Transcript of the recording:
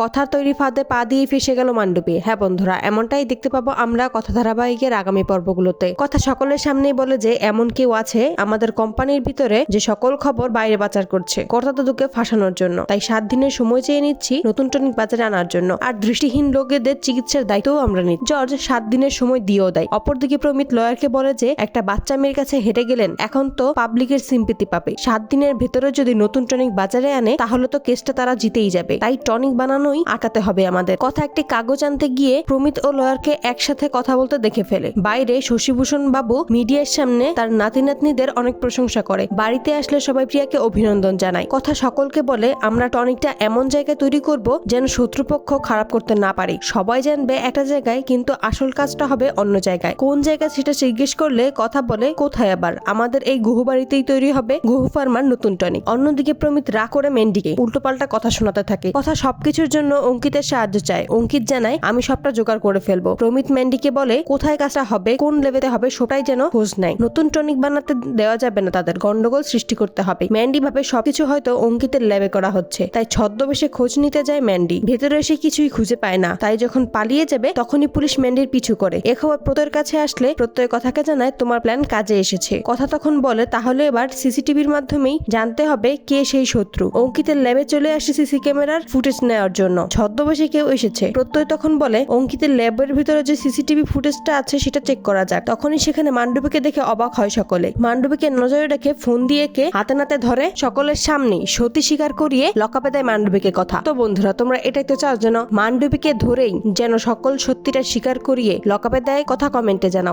কথার তৈরি ফাঁদে পা দিয়ে ফেসে গেল মান্ডবী। হ্যাঁ বন্ধুরা, এমনটাই দেখতে পাবো আমরা কথা ধারাবাহিকের আগামী পর্বগুলোতে। কথা সকলের সামনেই বলে যে, এমন কেউ আছে আমাদের কোম্পানির ভিতরে যে সকল খবর বাইরে পাচার করছে কর্তা দাদুকে ফাঁসানোর জন্য। তাই সাত দিনের সময় চেয়ে নিচ্ছি নতুন টনিক বাজারে আনার জন্য। আর দৃষ্টিহীন লোকেদের চিকিৎসার দায়িত্বও আমরা নিই। জর্জ সাত দিনের সময় দিয়েও দেয়। অপরদিকে প্রমিত লয়ারকে বলে যে, একটা বাচ্চা মেয়ের কাছে হেঁটে গেলেন, এখন তো পাবলিকের সিম্পিতি পাবে। সাত দিনের ভেতরে যদি নতুন টনিক বাজারে আনে, তাহলে তো কেসটা তারা জিতেই যাবে। তাই টনিক বানানোই আটাতে হবে আমাদের। কথা একটি কাগজ আনতে গিয়ে প্রমিত ও লয়ারকে একসাথে কথা বলতে দেখে ফেলে। বাইরে শশীভূষণ বাবু মিডিয়ার সামনে তার নাতি নাতনিদের অনেক প্রশংসা করে। বাড়িতে আসলে সবাই প্রিয়াকে অভিনন্দন জানায়। কথা সকলকে বলে, আমরা টনিকটা এমন জায়গায় তৈরি করব যেন শত্রুপক্ষ খারাপ করতে না পারে। সবাই জানবে একটা জায়গায়, কিন্তু আসল কাজটা হবে অন্য জায়গায়। কোন জায়গায় সেটা জিজ্ঞেস করলে কথা বলে, কোথায় আবার? আমাদের এই গুহু বাড়িতেই তৈরি হবে গুহু ফার্মার নতুন টনিক। অন্যদিকে প্রমিত রা করে মেন্ডিকে। উল্টোপাল্টা কথা শোনাতে থাকে। কথা সবকিছুর জন্য অঙ্কিতের সাহায্য চায় অঙ্কিত জানায়, আমি সবটা জোগাড় করে ফেলব। প্রমিত ম্যান্ডিকে বলে, কোথায় কাজটা হবে? কোন লেভেলে হবে? সেটাই যেন খোঁজ নেয়। নতুন টনিক বানাতে দেওয়া যাবে না তাদের। গন্ডগোল সৃষ্টি করতে হবে। ম্যান্ডি ভাবে সবকিছু হয়তো অঙ্কিতের ল্যাবে করা হচ্ছে। তাই ছদ্মবেশে খোঁজ নিতে যায় ম্যান্ডি। ভেতরে এসে কিছুই খুঁজে পায় না। তাই যখন পালিয়ে যাবে, তখনই পুলিশ ম্যান্ডির পিছু করে। এ খবর প্রত্যয়ের কাছে আসলে প্রত্যয় কথাকে জানায়, তোমার প্ল্যান কাজে এসেছে। কথা তখন বলে, তাহলে এবার সিসিটিভির মাধ্যমেই জানতে হবে কে সেই শত্রু। অঙ্কিতের ল্যাবে চলে আসে সিসি ক্যামেরার ফুটেজ নেওয়ার জন্য। ছদ্মবেশে কেউ এসেছে। প্রত্যয় তখন বলে, অঙ্কিতের ল্যাবের ভিতরে যে সিসিটিভি ফুটেজটা আছে, সেটা চেক করা যাক। তখনই সেখানে মান্ডবীকে দেখে অবাক হয় সকলে। মান্ডবীকে নজরে রেখে ফোন দিয়ে কে হাতে নাতে ধরে সকলের সামনে সতী স্বীকার করিয়ে লকাপে দেয় মান্ডবীকে কথা, তো বন্ধুরা, তোমরা এটাই তো চাও যেন মান্ডবীকে ধরেই যেন সকল সত্যিটা স্বীকার করিয়ে লকাপে দেয় কথা কমেন্টে জানাও।